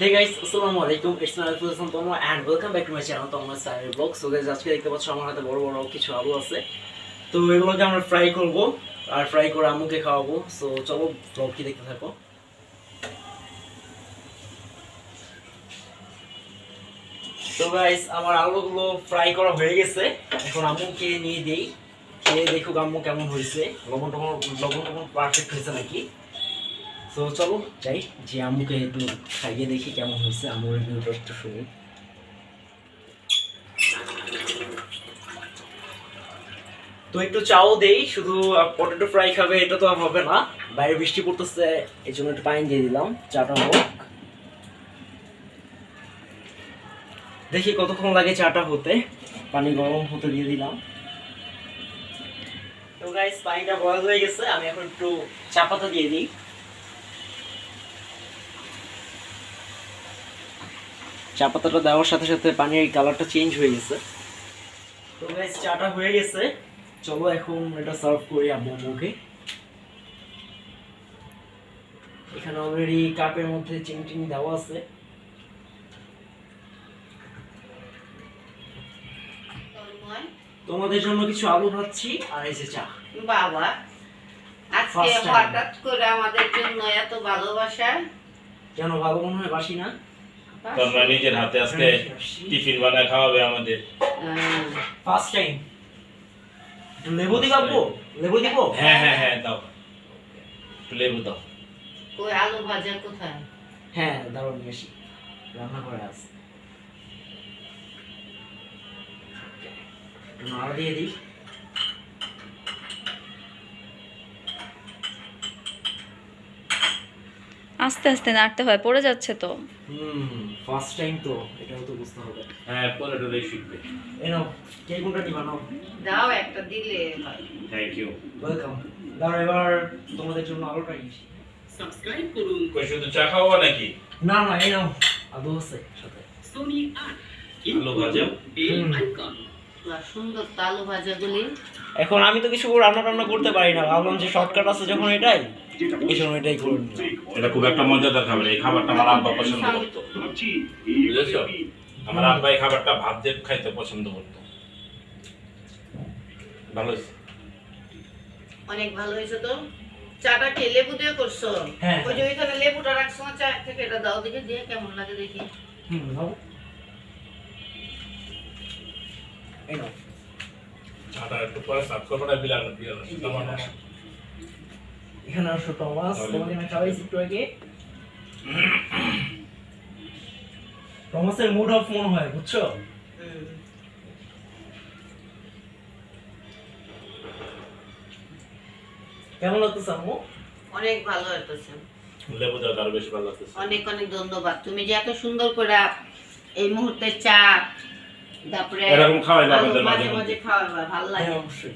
Hey guys, আসসালামু আলাইকুম it's my আলফুল হাসান তোমরা and welcome back to my channel তোমরা স্টাইল ব্লগ সো গাইস আজকে দেখতে পাচ্ছ আমার হাতে বড় বড় কিছু আলু আছে। তো এগুলোকে আমরা ফ্রাই করব আর ফ্রাই করে আম্মুকে খাওয়াবো। সো চলো ব্লগটি দেখতে থাকো। তো গাইস আমার আলুগুলো ফ্রাই করা হয়ে গেছে। এখন আম্মুকে নিয়ে দেই। খেয়ে দেখুক আম্মু কেমন হয়েছে। লবণ টবণ লবণ টবণ পারফেক্ট হয়েছে নাকি? তো চলো যাই, যে আম্মুকে একটু খাইয়ে দেখি কেমন হয়েছে আম্মুর একটু শুনি তো একটু চাও দেই, শুধু পটেটো ফ্রাই খাবে, এটা তো আর হবে না। বাইরে বৃষ্টি পড়তেছে, এই জন্য একটু পানি দিয়ে দিলাম, চাটা হোক। দেখি কতক্ষণ লাগে চাটা হতে, পানি গরম হতে দিয়ে দিলাম। তো গাইস পানিটা বয়ল হয়ে গেছে, আমি এখন একটু চা পাতা দিয়ে দিই। চা পাতাটা দেওয়ার সাথে সাথে পানির কালারটা চেঞ্জ হয়ে গেছে। তো গাইস চাটা হয়ে গেছে। চলো এখন এটা সার্ভ করি আব্বু আম্মুকে এখানে অলরেডি কাপের মধ্যে চিনি টিনি দেওয়া আছে। তোমাদের জন্য কিছু আলু ভাজছি আর এই যে চা। বাবা আজকে হঠাৎ করে আমাদের জন্য এত ভালোবাসা। কেন ভালো মনে হয় বাসি না? তোমরা নিজের হাতে আজকে টিফিন বানায় খাওয়াবে আমাদের। ফার্স্ট টাইম লেবু দিব আব্বু লেবু দিব? হ্যাঁ হ্যাঁ হ্যাঁ দাও। লেবু দাও। ওই আলু ভাজা কোথায়? হ্যাঁ দারুণ আসি রান্না করে আছে একটু দিয়ে দিই আস্তে আস্তে নাড়তে হয় পড়ে যাচ্ছে তো। হুম ফার্স্ট টাইম তো এটাও তো বুঝতে হবে। হ্যাঁ পরে টোলেই শিখবে। এই নাও কে কোনটা নিবা নাও? দাও একটা দিলে থ্যাংক ইউ ওয়েলকাম দাঁড়া এবার তোমাদের জন্য আরও আলোটা নিয়ে আসি কই শুধু চা খাওয়া নাকি? না না এই নাও। আছে সাথে। আলু ভাজা হুম। বাহ, সুন্দর তো ভাজাগুলি। এখন আমি তো কিছু রান্না টান্না করতে পারি না ভাবলাম যে শর্টকাট আছে যখন এটাই এই সময় এটাই করে এটা খুব একটা মজাদার খাবার এই খাবারটা আমার আব্বা পছন্দ করতো। বুঝেছ? আমার আব্বা এই খাবারটা ভাত দিয়ে খাইতে পছন্দ করতো। ভালো হয়েছে? অনেক ভালো হয়েছে তো। চাটা কে লেবু দিয়ে করছ? হ্যাঁ। ওই যে ওইখানে লেবুটা রাখছো চা থেকে এটা দাও দেখে দিয়ে কেমন লাগে দেখি। হুম এখানে আসো। টমাস তোমাকে আমি খাওয়াইছি একটু আগে। টমাসের মুড অফ মনে হয় বুঝছ? কেমন লাগতেছে আম্মু? অনেক ভালো হইতেছে লেবু দাও আরও বেশি ভালো লাগতেছে। অনেক অনেক ধন্যবাদ। তুমি যে এত সুন্দর করে এই মুহূর্তে চা তারপরে এরকম মাঝে মাঝে মাঝে মাঝে। ভালো লাগে। হ্যাঁ অবশ্যই।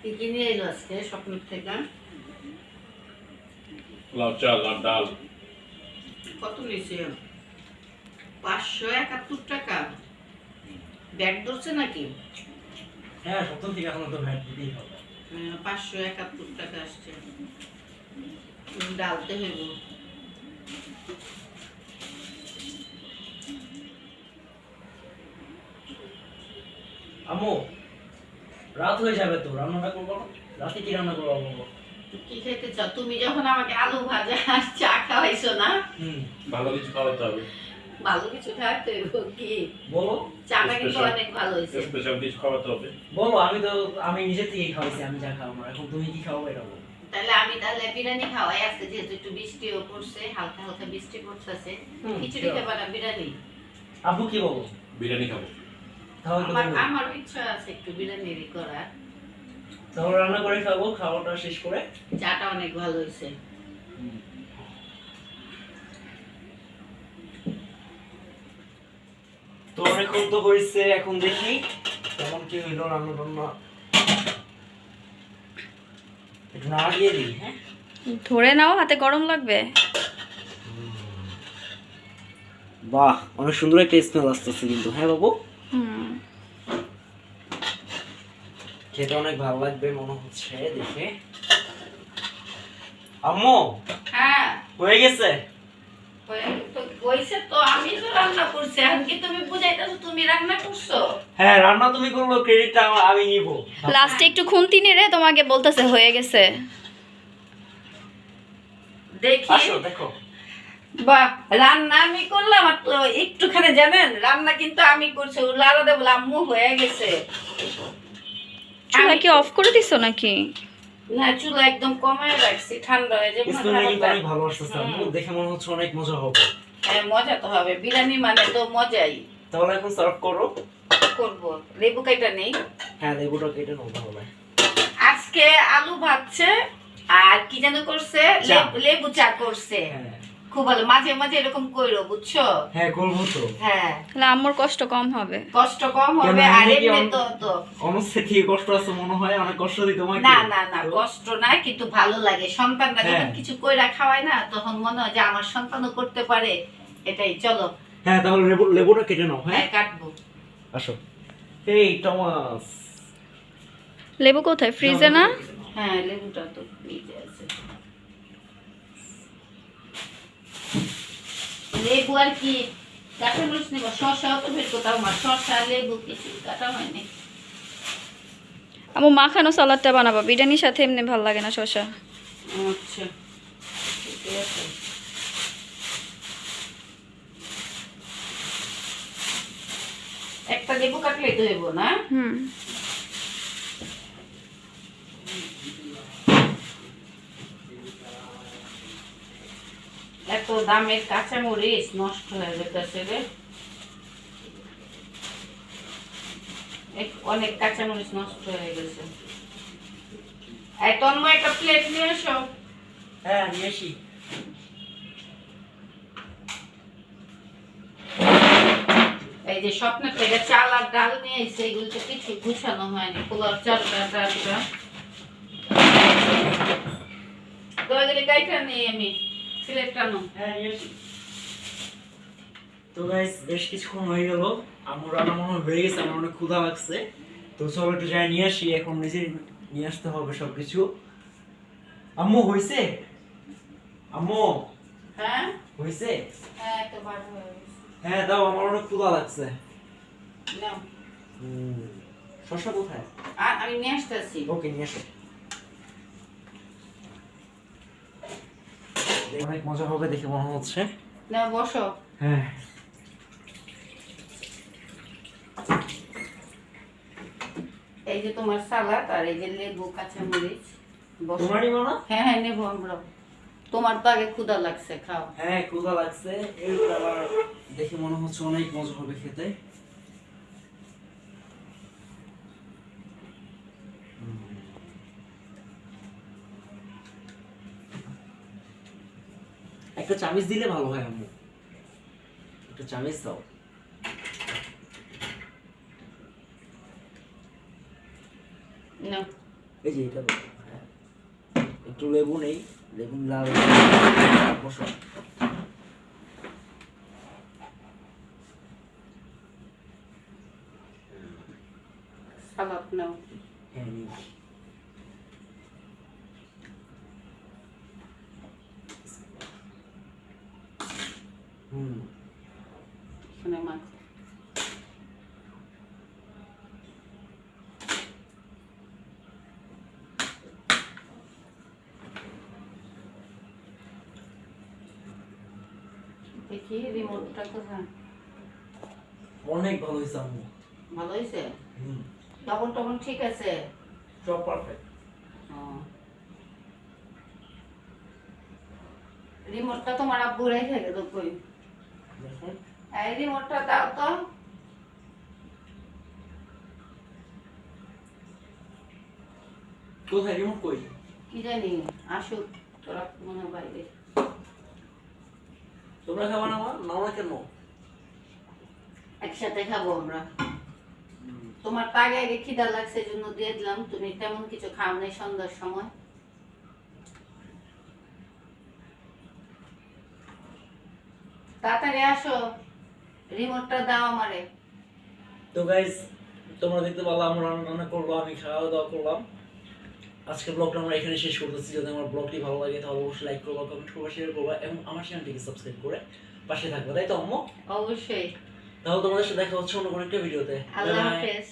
কি কি নিয়ে এলো আজকে স্বপ্ন থেকে। লাউ চাল আর ডাল। কত নিয়েছে? পাঁচশো একাত্তর টাকা। ব্যাগ ধরছে নাকি? হ্যাঁ প্রথম থেকে এখন তো ভ্যাট দিতেই হবে। পাঁচশো একাত্তর টাকা আসছে। ডালতে হইব। আম্মু রাত হয়ে যাবে তো রান্নাটা করব রাতে কি রান্না করব বলো কি খেতে চাও? তুমি যখন আমাকে আলু ভাজা চা খাওয়াইছো না? হুম। ভালো কিছু খাওয়াতে হবে। ভালো কিছু খাওয়াতে কি? বলো। চাটা কিন্তু অনেক ভালো হয়েছে স্পেশাল কিছু খাওয়াতে হবে। বলো আমি তো আমি নিজে থেকেই খাওয়াইছি আমি যা খাব না এখন তুমি কি খাওয়াবো এটা বলো। তাহলে আমি তাহলে বিরিয়ানি খাওয়াই আজকে যেহেতু একটু বৃষ্টিও পড়ছে হালকা হালকা বৃষ্টি পড়তেছে। খিচুড়ি. খাবা না বিরিয়ানি? আব্বু কি বলো? বিরিয়ানি খাব। আমার আমার ইচ্ছা আছে একটু বিরিয়ানি করার। তাহলে রান্না করে খাব খাওয়াটা শেষ করে। চাটা অনেক ভালো হয়েছে তো অনেকক্ষণ তো হয়েছে এখন দেখি কেমন কি হইল রান্না টান্না একটু না দিয়ে দিই হ্যাঁ? ধরে নাও হাতে গরম লাগবে। বাহ অনেক সুন্দর একটা স্মেল আসতেছে কিন্তু হ্যাঁ বাবু? হুম। খেতে অনেক ভালো লাগবে মনে হচ্ছে দেখে। আম্মু হ্যাঁ। হয়ে গেছে? হয়ে- হইছে তো আমি তো রান্না করছি। এখন তুমি বুঝাইতেছো তুমি রান্না করছ? হ্যাঁ রান্না তুমি করল ক্রেডিটটা আমি নিব। লাস্টে একটু খুন্তি নিয়ে তোমাকে বলতেছে হয়ে গেছে। দেখি। আসো দেখো। বাহ রান্না আমি করলাম আর তো একটুখানি জানেন রান্না কিন্তু আমি করছি আম্মু হয়ে গেছে। চুলা কি অফ করে দিছো নাকি? না চুলা একদম কমায় রাখছি ঠান্ডা হয়ে যাবে ভালো দেখে মনে হচ্ছে অনেক মজা হবে। হ্যাঁ মজা তো হবে। বিরিয়ানি মানে তো মজাই। তাহলে এখন সার্ভ করো। করব। লেবু কাইটা নেই। হ্যাঁ লেবুটা কেটে নাও তাহলে। আজকে আলু ভাজছে আর কি যেন করছে? লেবু চা করছে। হ্যাঁ। খুব ভালো। মাঝে মাঝে এরকম কইরো বুঝছ? হ্যাঁ করব তো। হ্যাঁ। তাহলে আম্মুর কষ্ট কম হবে। কষ্ট কম হবে আর এমনি তো তো। থেকে কষ্ট আছে মনে হয়? অনেক কষ্ট দিই তোমাকে। না না না কষ্ট না কিন্তু ভালো লাগে। সন্তানরা যখন হ্যাঁ। কিছু কইরা খাওয়ায় না তখন মনে হয় যে আমার সন্তানও করতে পারে। এটাই চলো। হ্যাঁ তাহলে লেবু লেবুটা কেটে নাও হ্যাঁ? হ্যাঁ কাটবো। আসো। এই টমাস। লেবু কোথায়? ফ্রিজে না? হ্যাঁ লেবুটা তো ফ্রিজে আছে লেবু আর কি? কাঁচা মরিচ নেব। শসাও তো বের করতাম আমার। শসা লেবু কিছু কাটা হয়নি। আমু মাখানো সালাদটা বানাবো। বিরিয়ানির সাথে এমনি ভালো লাগে না শসা। আচ্ছা। আছে। একটা লেবু কাটলেই তো হইব না? হুম এত দামের কাঁচা মরিচ নষ্ট হয়ে যেতেছে রে। অনেক কাঁচা মরিচ নষ্ট হয়ে গেছে। এই তন্ময় একটা প্লেট নিয়ে এসো। হ্যাঁ নিয়ে আসি। এই যে স্বপ্ন থেকে চাল আর ডাল নিয়ে এসে এগুলো তো কিছু গুছানো হয়নি পোলার চালটা ডালটা দয়া করে গাইটা নেই আমি। প্লেটটা হ্যাঁ আসি। তো গাইস বেশ কিছুক্ষণ হয়ে গেল। আমার রান্না মনে হয়ে গেছে আমার অনেক ক্ষুধা লাগছে। তো চলো একটু যাই নিয়ে আসি এখন নিজে নিয়ে আসতে হবে সব কিছু আম্মু হয়েছে আম্মু? হ্যাঁ? হয়েছে হ্যাঁ তো হ্যাঁ দাও আমার অনেক ক্ষুধা লাগছে। নাও। শসা কোথায়? আর আমি নিয়ে আসতেছি। ওকে নিয়ে এসো অনেক মজা হবে দেখে মনে হচ্ছে। না বসো। হ্যাঁ। এই যে তোমার সালাদ আর এই যে লেবু কাঁচা মরিচ বসো। তোমারই মানা হ্যাঁ হ্যাঁ নেব আমরা। তোমার তো আগে ক্ষুধা লাগছে খাও। হ্যাঁ ক্ষুধা লাগছে। এর আবার দেখে মনে হচ্ছে অনেক মজা হবে খেতে। একটা চামিচ দিলে ভালো হয় আম্মু একটা চামিচ দাও। না। এই যে এটা হ্যাঁ। একটু লেবু নেই লেবু লাল। বসো। সালাদ নাও। হ্যাঁ নিই। হুম এখানে মাছ দেখি রিমোটটা কোথায়? অনেক ভালো হয়েছে আম্মু। ভালো হয়েছে? হুম। লবণ টবণ ঠিক আছে? সব পারফেক্ট রিমোটটা তোমার আব্বু রেখে গেল কই? এই রিমোটটা দাও তো। কোথায়? রিমোট কই? কি জানি আসুক তোরা মনে বাইরে। তোমরা খাবা না আমার নাও না কেন? একসাথে খাব আমরা। তোমার তো আগে খিদা লাগছে জন্য দিয়ে দিলাম। তুমি তেমন কিছু খাও নাই সন্ধ্যার সময়। তাড়াতাড়ি আসো রিমোটটা দাও আমারে। তো গাইজ তোমরা দেখতে পারলাম আমরা রান্না করব আমি খাওয়া দাওয়া করলাম। আজকের ব্লগটা আমরা এখানে শেষ করতেছি। যদি আমার ব্লগটি ভালো লাগে তাহলে অবশ্যই লাইক করবা কমেন্ট করবা শেয়ার করবা এবং আমার চ্যানেলটিকে সাবস্ক্রাইব করে পাশে থাকব। তাই তো আম্মু? অবশ্যই। তাহলে তোমাদের সাথে দেখা হচ্ছে অন্য কোনো একটা ভিডিওতে আল্লাহ. হাফেজ।